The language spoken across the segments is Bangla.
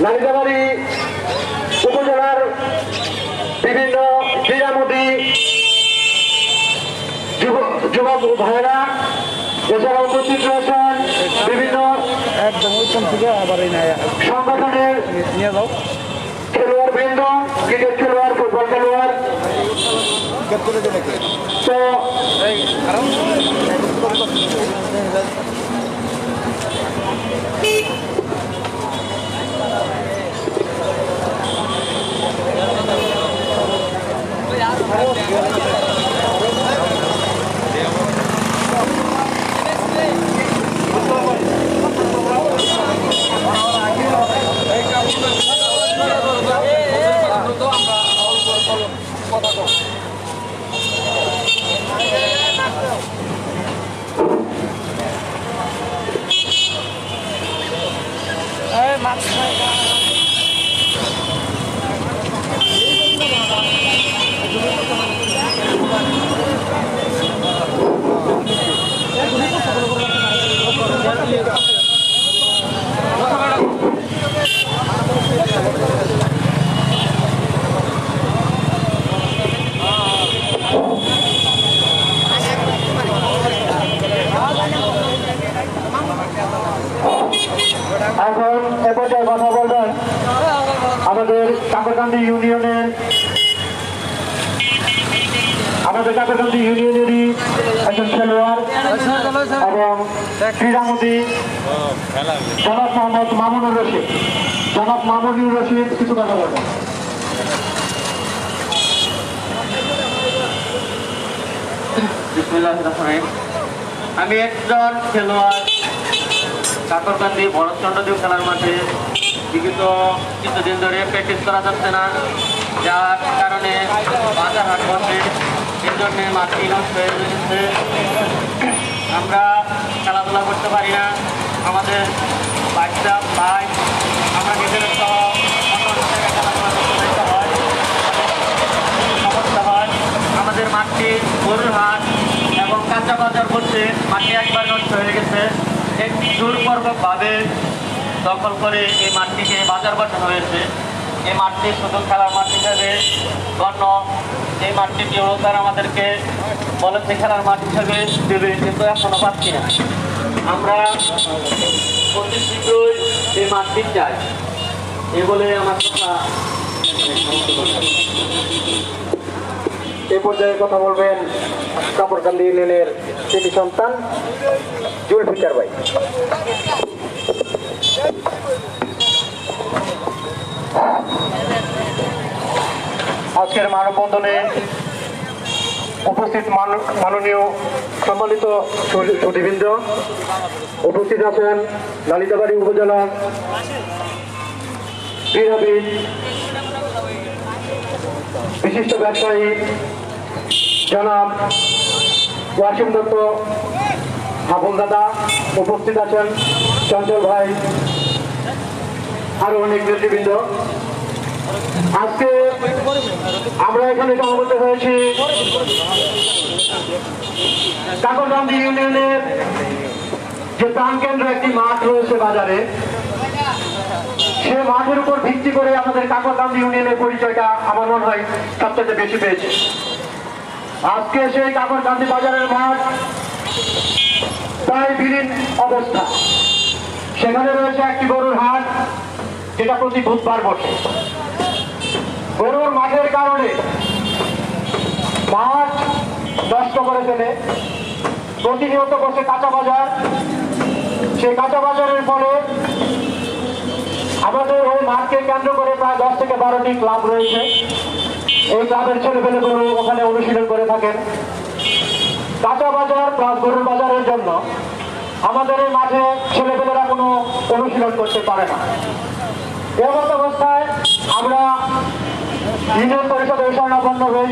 নালিতাবাড়ি উপজেলার বিভিন্ন ক্রীড়ামোদী যুব- যুবক ভাইয়েরা এছাড়া উপস্থিত রয়েছেন বিভিন্ন সংগঠনের খেলোয়াড় বৃন্দ ক্রিকেট খেলোয়াড় ফুটবল খেলোয়াড়। তো কারণ এই মাছ এখন এ পর্যায়ে কথা বলবেন আমাদের কাকরকান্দি ইউনিয়নের আমাদের কাকরকান্দি ইউনিয়নেরই একজন খেলোয়াড় এবং ক্রীড়ামন্ত্রী জনাব মোহাম্মদ মামুনুর রশিদ। জনাব মামুনুর রশিদ, কিছু কথা রহিম। আমি একজন খেলোয়াড় কাকরকান্দি ভরতচন্দ্রদেব খেলার মাঠে বিগত কিছুদিন ধরে প্র্যাকটিস করা যাচ্ছে না। যার কারণে বাজার হাট বসে এর জন্যে মাঠটি নষ্ট হয়ে আমরা খেলাধুলা করতে পারি না। আমাদের বাচ্চা, ভাই, আমরা হয়। সমস্যা হয়। আমাদের মাঠটি গরুর হাট এবং কাঁচা বাজার বলতে মাটি একবার নষ্ট হয়ে গেছে। একটি জোরপূর্বকভাবে দখল করে এই মাঠটিকে বাজার বসানো হয়েছে। এই মাঠটি শুধু খেলার মাঠ হিসাবে গণ্য। এই মাঠটি তারা আমাদেরকে বলেছে খেলার মাঠ হিসাবে। দেবে কিন্তু এখনও পাচ্ছি না। আমরা অতি শীঘ্রই এই মাঠটি চাই। এ বলে আমার কথা এ পর্যায়ে কথা বলবেন কাপড়কান্দি ইউনিয়নের তিনি সন্তান জুলফিকার ভাই। আজকের মানববন্ধনে উপস্থিত মাননীয় সম্মানিত সুদীবৃন্দ উপস্থিত আছেন লালিতাবাড়ি উপজেলার ক্রীড়াবিদ, বিশিষ্ট ব্যবসায়ী, জনাব ওয়াসিম দত্ত, হাবুল দাদা উপস্থিত আছেন, চঞ্চল ভাই, আরও অনেক নেতৃবৃন্দ। আজকে আমরা এখানে হয়েছি ইউনিয়নের যে একটি মাঠ রয়েছে বাজারে, সে মাঠের উপর ভিত্তি করে আমাদের ইউনিয়নের পরিচয়টা আমার মনে হয় সবচেয়ে বেশি পেয়েছে। আজকে সেই কাকরকান্দি বাজারের মাঠ প্রায় বিলীন অবস্থা। সেখানে রয়েছে একটি গরুর হাট, যেটা প্রতি বুধবার বসে। গরুর মাঠের কারণে মাঠ নষ্ট করে ফেলে প্রতিনিয়ত করছে কাঁচা বাজার। সেই কাঁচা বাজারের ফলে আমাদের ওই মাঠকে কেন্দ্র করে প্রায় দশ থেকে বারোটি ক্লাব রয়েছে। এই ক্লাবের ছেলেপেলেগুলো ওখানে অনুশীলন করে থাকেন। কাঁচা বাজার প্লাস গরুর বাজারের জন্য আমাদের এই মাঠে ছেলেপেলেরা কোনো অনুশীলন করতে পারে না। এমন অবস্থায় আমরা ইউনিয়ন পরিষদের স্বর্ণাপন্ন হই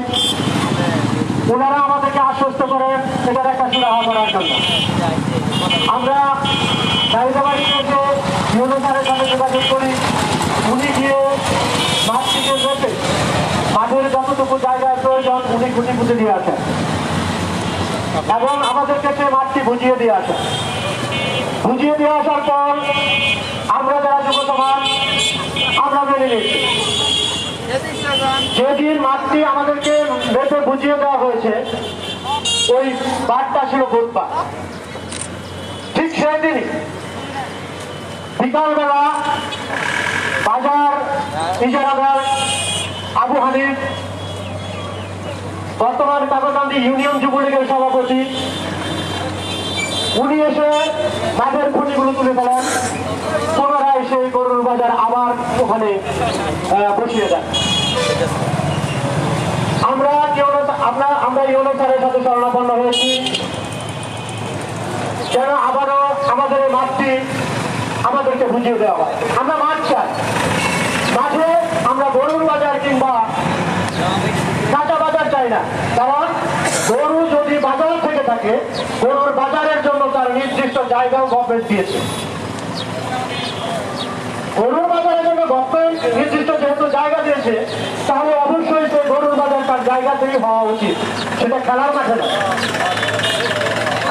ওনারা আমাদেরকে আশ্বস্ত করে এটার একটা সুরাহা করার জন্য। আমরা দায়িত্ববাড়িতে যে ইউনিয়নের যোগাযোগ করি। উনি গিয়ে মাঠটিকে দেখে মাঠের যতটুকু জায়গায় প্রয়োজন উনি খুঁটি খুঁজে দিয়ে আসেন। এবং আমাদেরকে সে মাঠটি বুঝিয়ে দিয়ে আসেন। বুঝিয়ে দিয়ে আসার পর আমরা যারা যুব সমাজ আমরা মেনে নিচ্ছি। যেদিন মাঠটি আমাদেরকে মেপে বুঝিয়ে দেওয়া হয়েছে। ওই বারটা ছিল বুধবার। ঠিক সেই দিনই বিকালবেলা বাজার ইজারাদার আবু হানিফ, বর্তমান কাকতান্দি ইউনিয়ন যুবলীগের সভাপতি উনি এসে মাঠের খুঁটিগুলো তুলে ফেলেন। পুনরায় সেই গরুর বাজার আবার ওখানে বসিয়ে দেন। আমরা আমরা আমরা ইউনো স্যারের সাথে শরণাপন্ন হয়েছি। যেন আবারও আমাদের এই মাঠটি আমাদেরকে বুঝিয়ে দেওয়া হয়? আমরা মাঠ চাই। মাঠে আমরা গরুর বাজার কিংবা চাই না। কারণ গরু যদি বাজার থেকে থাকে, গরুর বাজারের জন্য তার নির্দিষ্ট জায়গাও গভর্নমেন্ট দিয়েছে। গরুর বাজারের জন্য গভর্নমেন্ট নির্দিষ্ট যেহেতু জায়গা দিয়েছে, তাহলে অবশ্যই সেই গরুর বাজার তার জায়গাতেই হওয়া উচিত। সেটা খেলার মাঠে না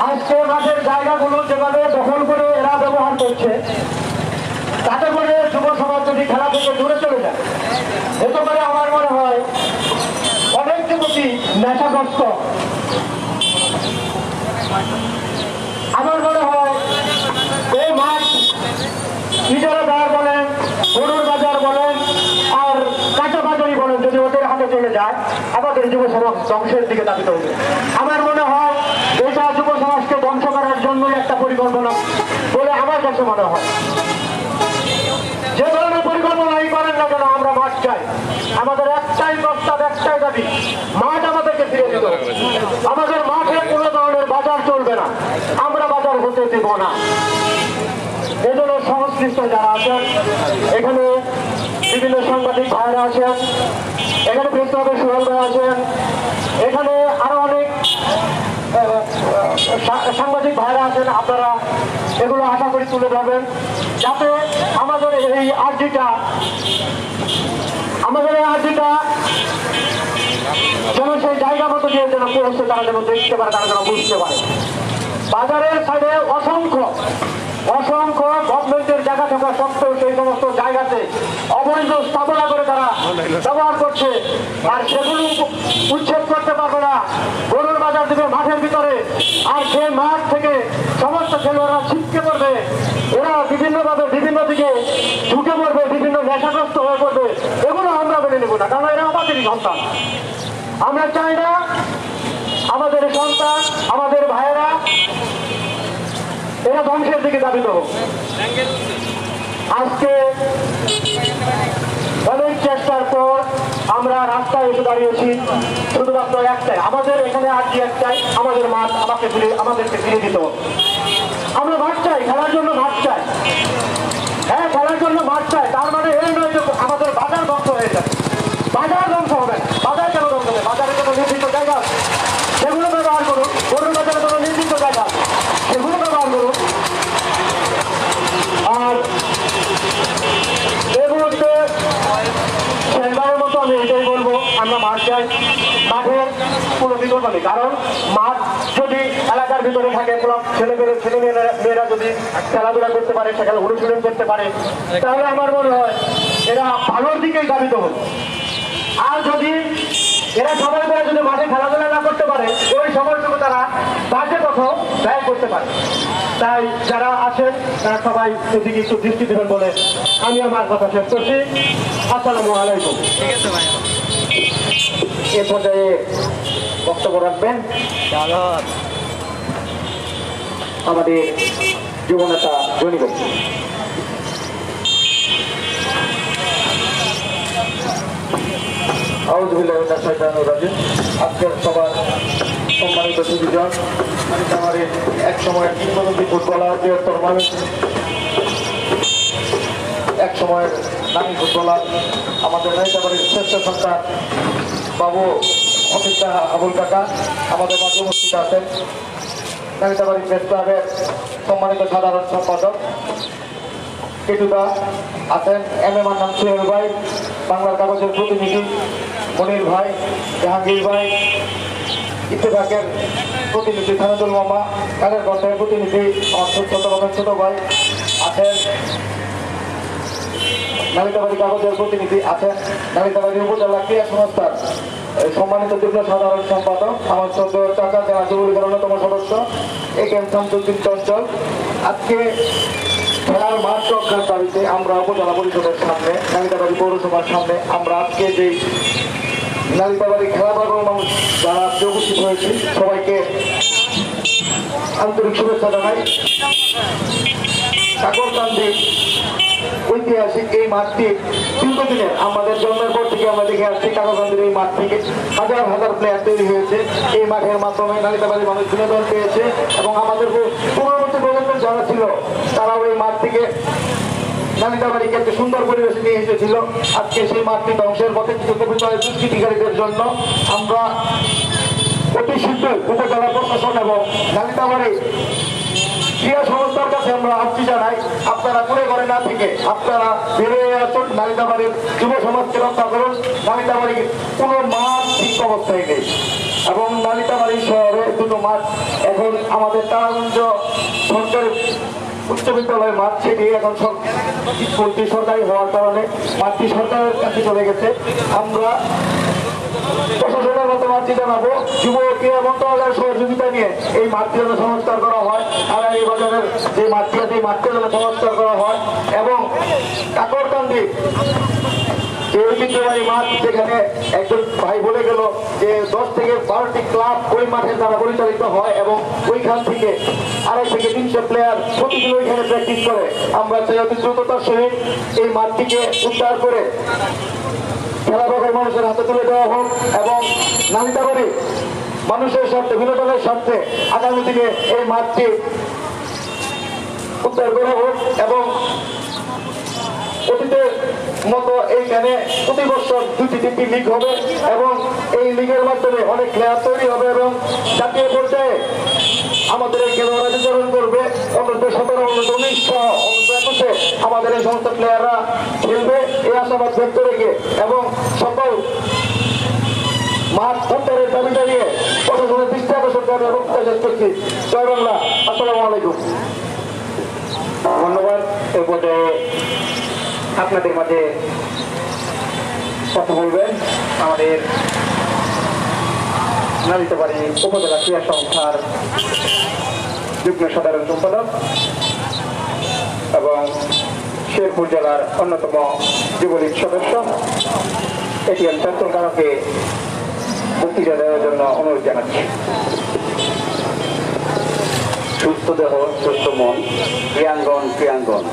আজকে মাঠের জায়গাগুলো যেভাবে দখল করে এরা ব্যবহার করছে, তাতে করে যুব সমাজ যদি খেলা থেকে দূরে চলে যায়। এতে করে আমার মনে হয় যুবতী নেশাগ্রস্ত আমার মনে হয় এই মাঠ ইজারাদার বলেন, গরুর বাজার বলেন, আর কাঁচা বাজারই বলেন, যদি ওদের হাতে চলে যায়, আমাদের যুব সমাজ ধ্বংসের দিকে দাবিত হবে। আমার মনে হয় এটা যুব সমাজকে ধ্বংস করার জন্যই একটা পরিকল্পনা বলে আমার কাছে মনে হয়। পরিকল্পনাই করেন না কেন, আমরা মাঠ চাই। আমাদের একটাই প্রস্তাব, একটাই দাবি, মাঠ আমাদেরকে ফিরে দিতে আমাদের মাঠে কোনো ধরনের বাজার চলবে না। আমরা বাজার হতে দেব না। এজন্য সংশ্লিষ্ট যারা আছেন, এখানে বিভিন্ন সাংবাদিক ভাইরা আছেন, এখানে প্রেস ক্লাবের সোহেল ভাই আছেন, এখানে আরও অনেক সাংবাদিক ভাইরা আছেন, আপনারা এগুলো আশা করি তুলে ধরবেন। যাতে আমাদের এই আর্জিটা, আমাদের এই আর্জিটা যেন সেই জায়গা মতো দিয়ে যেন পৌঁছে তারা যেন দেখতে পারে, তারা যেন বুঝতে পারে। বাজারের সাইডে অসংখ্য অসংখ্য গভর্নমেন্টের জায়গা থাকা সত্ত্বেও সেই সমস্ত জায়গাতে অবৈধ স্থাপনা ব্যবহার করছে। আর সেগুলো উচ্ছেদ করতে পারবে না। গরুর বাজার দিবে মাঠের ভিতরে। আর সেই মাঠ থেকে সমস্ত খেলোয়াড়রা ছিটকে পড়বে। এরা বিভিন্নভাবে বিভিন্ন দিকে ঢুকে পড়বে, বিভিন্ন নেশাগ্রস্ত হয়ে পড়বে। এগুলো আমরা মেনে নেব না, কারণ এরা আমাদেরই সন্তান। আমরা চাই না আমাদের সন্তান, আমাদের ভাইয়েরা এরা ধ্বংসের দিকে দাবিত হোক। আজকে অনেক চেষ্টার পর আমরা রাস্তায় এসে দাঁড়িয়েছি। শুধুমাত্র একটাই, আমাদের এখানে আর কি একটাই? আমাদের মাঠ, আমাকে ফিরে আমাদেরকে ফিরে দিতে আমরা মাঠ চাই, খেলার জন্য মাঠ চাই। হ্যাঁ খেলার জন্য মাঠ চাই। তার মানে এই নয় যে আমাদের বাজার ধ্বংস হয়ে যাবে। বাজার ধ্বংস হবে বাজার কেন ধ্বংস হবে? বাজারে কোনো নির্দিষ্ট জায়গা আছে সেগুলো ব্যবহার করুন গরুর বাজারে কোনো নির্দিষ্ট জায়গা আছে সেগুলো ব্যবহার করুন আর এই মুহূর্তে শেষবারের মতো আমি এটাই বলব আমরা মাঠ চাই নেই কারণ মাঠ যদি এলাকার ভিতরে থাকে, ক্লাব ছেলে ছেলে মেয়েরা যদি খেলাধুলা করতে পারে, সেখানে অনুশীলন করতে পারে, তাহলে আমার মনে হয় এরা ভালোর দিকেই দাবিত হবে। আর যদি এরা সবাই মিলে যদি মাঠে খেলাধুলা না করতে পারে, ওই সময়টুকু তারা বাজে কোথাও ব্যয় করতে পারে। তাই যারা আছেন, তারা সবাই এদিকে একটু দৃষ্টি দেবেন বলে আমি আমার কথা শেষ করছি। আসসালামু আলাইকুম। ঠিক আছে ভাই। এ পর্যায়ে বক্তব্য রাখবেন। আমাদের যুবনেতা জনি ব্যক্তি আজকের সবার সম্মানিত সুবিজন আমাদের এক সময়ের কিংবদন্তি ফুটবলার বৃহত্তর মানুষ এক সময়ের নামী ফুটবলার আমাদের নেতাবাড়ির শ্রেষ্ঠ সন্তান বাবু অমিত আবুল কাকা, আমাদের মাঝে উপস্থিত আছেন নামিতাবাড়ি প্রেস ক্লাবের সম্মানিত সাধারণ সম্পাদক। কেটুদা আছেন এম এ মান্নান সোহেল ভাই, বাংলার কাগজের প্রতিনিধি মনির ভাই, জাহাঙ্গীর ভাই, ইত্তেফাকের প্রতিনিধি খানাদুল মামা, কাদের কণ্ঠের প্রতিনিধি আমার ছোট ছোট ভাই আছেন। নালিতাবাড়ি কাগজের প্রতিনিধি আছেন। নালিতাবাড়ি উপজেলা ক্রীড়া সংস্থার সম্মানিত যুগ্ম সাধারণ সম্পাদক, আমার সদ্য চাচা জেলা যুবলীগের অন্যতম সদস্য এ কে এম শামসুদ্দিন চঞ্চল। আজকে খেলার মাঠ রক্ষার দাবিতে আমরা উপজেলা পরিষদের সামনে নালিতাবাড়ি পৌরসভার সামনে, আমরা আজকে যেই নালিতাবাড়ি খেলা পাগল মানুষ যারা আজকে উপস্থিত হয়েছি, সবাইকে আন্তরিক শুভেচ্ছা জানাই। সাগরকান্দি ঐতিহাসিক এই মাঠটি দীর্ঘদিনের আমাদের জন্মের পর থেকে আমরা দেখে আসছি কাগজকান্দির এই মাঠ থেকে। হাজার হাজার প্লেয়ার তৈরি হয়েছে। এই মাঠের মাধ্যমে নালিতাবাড়ির মানুষ বিনোদন পেয়েছে এবং আমাদের পূর্ববর্তী প্রজন্ম যারা ছিল, তারাও এই মাঠ থেকে নালিতাবাড়িকে একটা সুন্দর পরিবেশে নিয়ে এসেছিল। আজকে সেই মাঠটি ধ্বংসের পথে কবিতায় দুষ্কৃতিকারীদের জন্য আমরা অতি শীঘ্র উপজেলা প্রশাসন এবং নালিতাবাড়ি ক্রীড়া সংস্থার কাছে আমরা আর্জি জানাই, আপনারা করে করে না থেকে আপনারা বেরিয়ে আসুন নালিতাবাড়ির যুব সমাজকে রক্ষা করুন। নালিতাবাড়ির কোনো মাঠ ঠিক অবস্থায় নেই এবং নালিতাবাড়ি শহরে দুটো মাঠ এখন আমাদের তারাগঞ্জ সরকারি উচ্চ বিদ্যালয়ের মাঠ, সেটি এখন স্কুলটি সরকারি হওয়ার কারণে মাঠটি সরকারের কাছে চলে গেছে। আমরা প্রশাসনের মতো মাঠটি জানাব। যুব ক্রীড়া মন্ত্রণালয়ের সহযোগিতা নিয়ে এই মাঠটি সংস্কার করা হয়। আর এই বাজারের যে আছে এই মাঠটি সংস্কার করা হয় এবং কাকরকান্দি একজন ভাই বলে গেল যে দশ থেকে বারোটি ক্লাব ওই মাঠে দ্বারা পরিচালিত হয় এবং ওইখান থেকে আড়াই থেকে তিনশো প্লেয়ার প্রতিদিন ওইখানে প্র্যাকটিস করে। আমরা চাই অতি দ্রুততার সহিত মাঠটিকে উদ্ধার করে খেলাধুলার মানুষের হাতে তুলে দেওয়া হোক এবং করে মানুষের স্বার্থে, বিনোদনের স্বার্থে আগামী দিনে এই মাঠটি উদ্ধার করা হোক এবং অতীতের মতো এইখানে প্রতি বছর দুটি তিনটি লিগ হবে এবং এই লিগের মাধ্যমে অনেক প্লেয়ার তৈরি হবে এবং জাতীয় পর্যায়ে আমাদের এই খেলোয়াড়রা বিতরণ করবে। অন্তত সতেরো অন্তত উনিশ অন্তত একুশে আমাদের এই সমস্ত প্লেয়াররা খেলবে। এই আশাবাদ ব্যক্ত রেখে এবং সকল মাঠ উত্তরের দাবি দাঁড়িয়ে প্রশাসনের দৃষ্টি আকর্ষণ করে এবং শেষ করছি জয় বাংলা। আসসালামু আলাইকুম। ধন্যবাদ। এ পর্যায়ে আপনাদের মাঝে কথা বলবেন আমাদের নালিতাবাড়ি উপজেলা ক্রীড়া সংস্থার যুগ্ম সাধারণ সম্পাদক এবং শেরপুর জেলার অন্যতম যুবলীগ সদস্য, এটিএম চঞ্চল কারকে বক্তৃতা দেওয়ার জন্য অনুরোধ জানাচ্ছি। সুস্থ দেহ, সুস্থ মন, ক্রিয়াঙ্গন ক্রিয়াঙ্গন।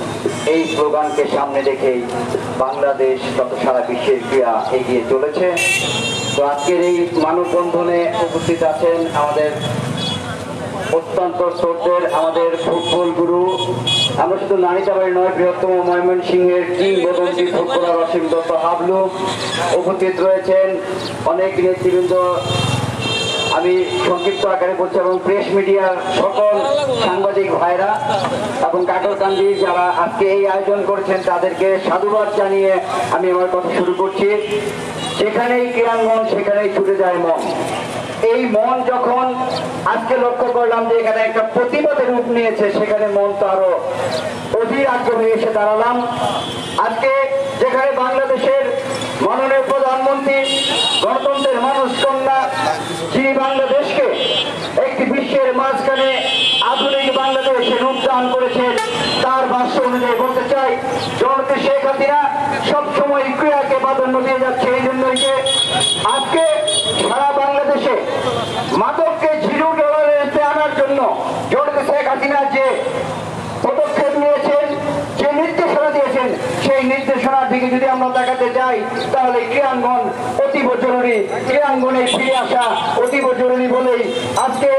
এই স্লোগানকে সামনে রেখেই বাংলাদেশ তত সারা বিশ্বের ক্রিয়া এগিয়ে চলেছে। তো আজকের এই মানববন্ধনে উপস্থিত আছেন আমাদের অত্যন্ত শ্রদ্ধের আমাদের ফুটবল গুরু। আমরা শুধু নারীচাবাড়ি নয়, বৃহত্তম ময়মনসিংহের কিংবদন্তি ফুটবলার অসীম দত্ত হাবলু উপস্থিত রয়েছেন। অনেক নেতৃবৃন্দ আমি সংক্ষিপ্ত আকারে বলছি এবং প্রেস মিডিয়ার সকল সাংবাদিক ভাইরা এবং কাকরকান্দি যারা আজকে এই আয়োজন করেছেন, তাদেরকে সাধুবাদ জানিয়ে আমি আমার কথা শুরু করছি। সেখানেই ক্রীড়াঙ্গন, সেখানেই ছুটে যায় মন। এই মন যখন আজকে লক্ষ্য করলাম যে এখানে একটা প্রতিবাদের রূপ নিয়েছে, সেখানে মন তো আরও অধীর আগ্রহে এসে দাঁড়ালাম। আজকে যেখানে বাংলাদেশের মাননীয় প্রধানমন্ত্রী, গণতন্ত্রের মানুষ কন্যা, যিনি বাংলাদেশকে একটি বিশ্বের মাঝখানে আধুনিক বাংলাদেশে রূপদান করেছেন, তার ভাষ্য অনুযায়ী বলতে চাই জনতা শেখ হাসিনা সবসময় ক্রীড়াকে প্রাধান্য দিয়ে যাচ্ছে, এই জন্যই যে আজকে সারা বাংলাদেশে মাদককে জিরো ডলারেতে আনার জন্য জনতা শেখ হাসিনা যে পদক্ষেপ নিয়েছেন, যে নির্দেশনা দিয়েছেন, সেই নির্দেশনার দিকে যদি আমরা দেখাতে যাই, তাহলে ক্রীড়াঙ্গন অতীব জরুরি। ক্রীড়াঙ্গনে ফিরে আসা অতীব জরুরি বলেই আজকে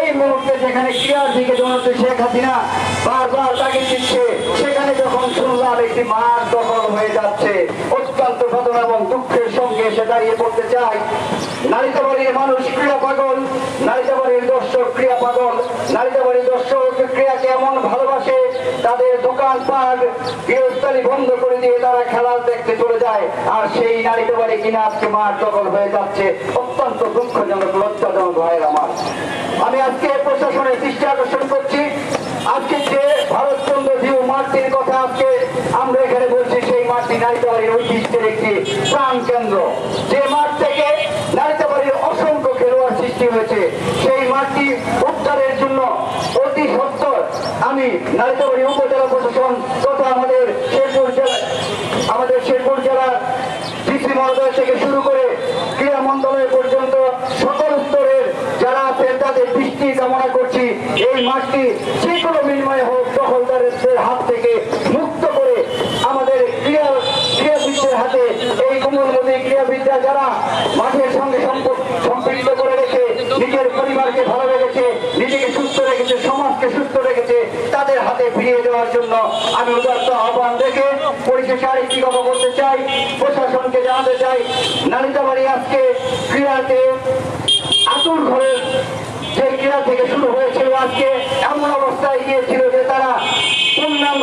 এই মুহূর্তে যেখানে ক্রীড়ার দিকে জনতে শেখ হাসিনা বারবার তাকে দিচ্ছে, সেখানে যখন শুনলাম একটি মাঠ দখল হয়ে যাচ্ছে বেদনা এবং দুঃখের সঙ্গে এসে দাঁড়িয়ে পড়তে চাই। নারীতাবাড়ির মানুষ ক্রীড়া পাগল, নারীতাবাড়ির দর্শক ক্রীড়া পাগল, নারীতাবাড়ির দর্শক ক্রীড়াকে এমন ভালোবাসে, তাদের দোকান পাট, গৃহস্থালী বন্ধ করে দিয়ে তারা খেলা দেখতে চলে যায়। আর সেই নারীতাবাড়ি কিনা আজকে মাঠ দখল হয়ে যাচ্ছে। অত্যন্ত দুঃখজনক, লজ্জাজনক ভাইয়ের আমার। আমি আজকে প্রশাসনের দৃষ্টি আকর্ষণ করছি। আজকে যে ভারতচন্দ্র জিউ মাঠটির কথা আজকে আমরা এখানে বলছি সেই মাঠটি মাঠটি নারীতাবাড়ির ঐতিহ্যের একটি প্রাণ কেন্দ্র। যে মাঠ থেকে নারীতাবাড়ির অসংখ্য খেলোয়াড় সৃষ্টি হয়েছে, সেই মাঠটি উদ্ধারের জন্য অতি সত্তর। আমি নারীতাবাড়ি উপজেলা প্রশাসন তথা আমাদের শেরপুর জেলা আমাদের শেরপুর জেলার ডিসি মহোদয় থেকে শুরু করে ক্রীড়া মন্ত্রণালয় পর্যন্ত সকল স্তরের যারা আছেন, তাদের দৃষ্টি কামনা করছি। এই মাঠটি যে কোনো বিনিময়ে হোক দখলদারদের হাত থেকে মুক্ত করে আমাদের ক্রীড়া ক্রীড়াবিদদের হাতে এই ক্রীড়াবিদরা যারা মাঠের সঙ্গে সম্পৃক্ত করে রেখে নিজের পরিবারকে ভালো রেখেছে, নিজেকে সুস্থ রেখেছে, সমাজকে সুস্থ রেখেছে, তাদের হাতে ফিরিয়ে দেওয়ার জন্য আমি উদার্ত আহ্বান রেখে পরিশেষে আরেকটি কথা বলতে চাই, প্রশাসনকে জানাতে চাই, নালিতাবাড়ি আজকে ক্রীড়াতে আতুর ঘরের যে ক্রীড়া থেকে শুরু হয়েছিল আজকে এমন অবস্থায় গিয়েছিল যে তারা পূর্ণাঙ্গ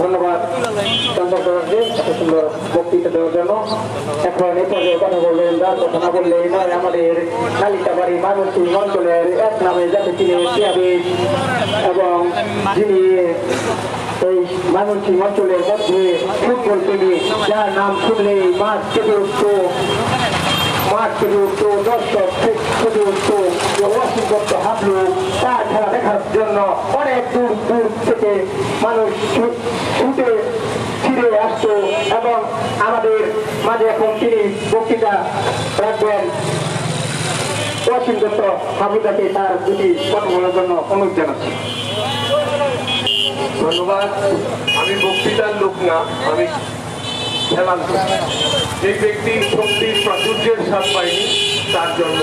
ধন্যবাদ। চন্দ্রকরকে এত সুন্দর বক্তৃতা দেওয়ার জন্য। এখন এই পর্যায়ে কথা বললেন, যার কথা না বললে নয়, আমাদের কালিকাবাড়ি ময়মনসিংহ অঞ্চলের এক নামে যাতে তিনি এবং যিনি এই ময়মনসিংহ অঞ্চলের মধ্যে ফুটবল প্রেমী, যার নাম শুনলেই মাঠ কেটে উঠত। মাঠ কেটে উঠত দর্শক কেটে উঠত যে ওয়াশিং তার জন্য অনেক দূর দূর থেকে মানুষ ছুট- ফিরে আসতো এবং আমাদের মাঝে এখন তিনি রাখবেন ওয়াশিং দত্ত হাবুদাকে তার দুটি জানাচ্ছি ধন্যবাদ। আমি বক্তৃতার লোক না, আমি যে ব্যক্তি প্রাচুর্যের স্বাদ পায়নি, তার জন্ম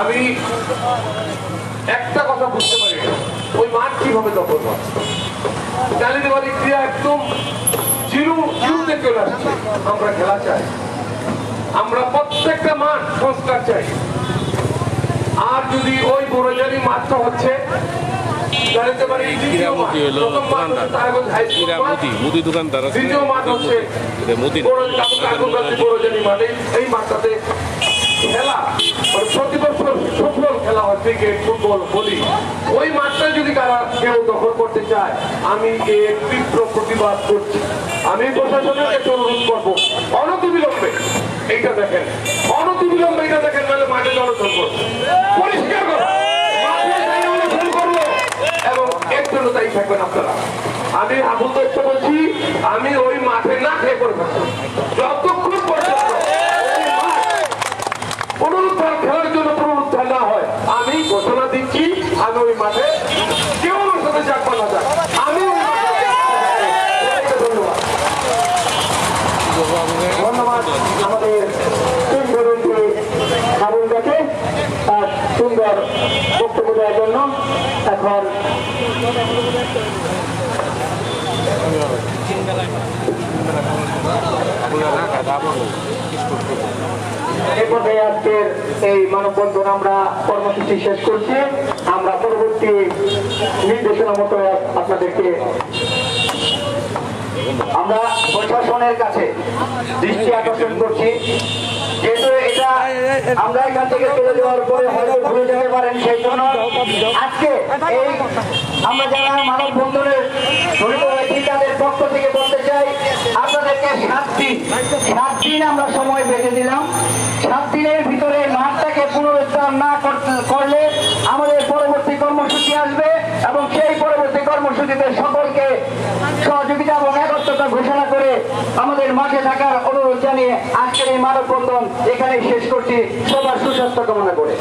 আমি একটা কথা বুঝতে পারি ওই মাঠ কীভাবে দখল হয়? জানিতে পারি ক্রিয়া একদম জিরো, জিরোতে চলে আসছে। আমরা খেলা চাই। আমরা প্রত্যেকটা মাঠ সংস্কার চাই। আর যদি ওই বড়জারি মাঠটা হচ্ছে হলো দোকানদার। মুদি দোকানদার আছে। মুদি। এই মাঠটাতে খেলা। ফুটবল খেলা হয় ক্রিকেট ফুটবল বলি ওই মাঠটা যদি কারা কেউ দখল করতে চায় আমি এর তীব্র প্রতিবাদ করছি। আমি প্রশাসনের কাছে অনুরোধ করব অনতিবিলম্বে এইটা দেখেন। অনতিবিলম্বে এটা দেখেন নাহলে মাঠে করব পরিষ্কার করো মাঠে যাই অনশন করব এবং এর জন্য থাকবেন আপনারা। আমি আবুল দত্ত বলছি, আমি ওই মাঠে না খেয়ে করে যতক্ষণ পুনরুদ্ধার খেলার জন্য পুনরুদ্ধার না হয়, আমি ঘোষণা দিচ্ছি, আমি ওই মাঠে কেউ আমার সাথে যাক না যাক। আমি ধন্যবাদ। আমাদের সুন্দর বক্তব্য দেওয়ার জন্য এখন এই মানববন্ধন আমরা কর্মসূচি শেষ করছি। আমরা পরবর্তী নির্দেশনা মতো আপনাদেরকে আমরা প্রশাসনের কাছে দৃষ্টি আকর্ষণ করছি। যেহেতু আমরা এখান থেকে চলে যাওয়ার পরে হয়তো ভুলে যেতে পারেন, সেই জন্য আজকে এই আমরা যারা মানব বন্ধনের তাদের পক্ষ থেকে বলতে চাই, আপনাদেরকে সাত দিন সাত দিন আমরা সময় বেঁধে দিলাম। সাত দিনের ভিতরে মাঠটাকে পুনরুদ্ধার না করলে আমাদের পরবর্তী কর্মসূচি আসবে এবং সেই পরবর্তী কর্মসূচিতে সকলকে সহযোগিতা এবং একত্রতা ঘোষণা করে আমাদের মাঠে থাকার অনুরোধ জানিয়ে আজকের এই মানব বন্ধন এখানেই শেষ করছি। সবার সুস্বাস্থ্য কামনা করে।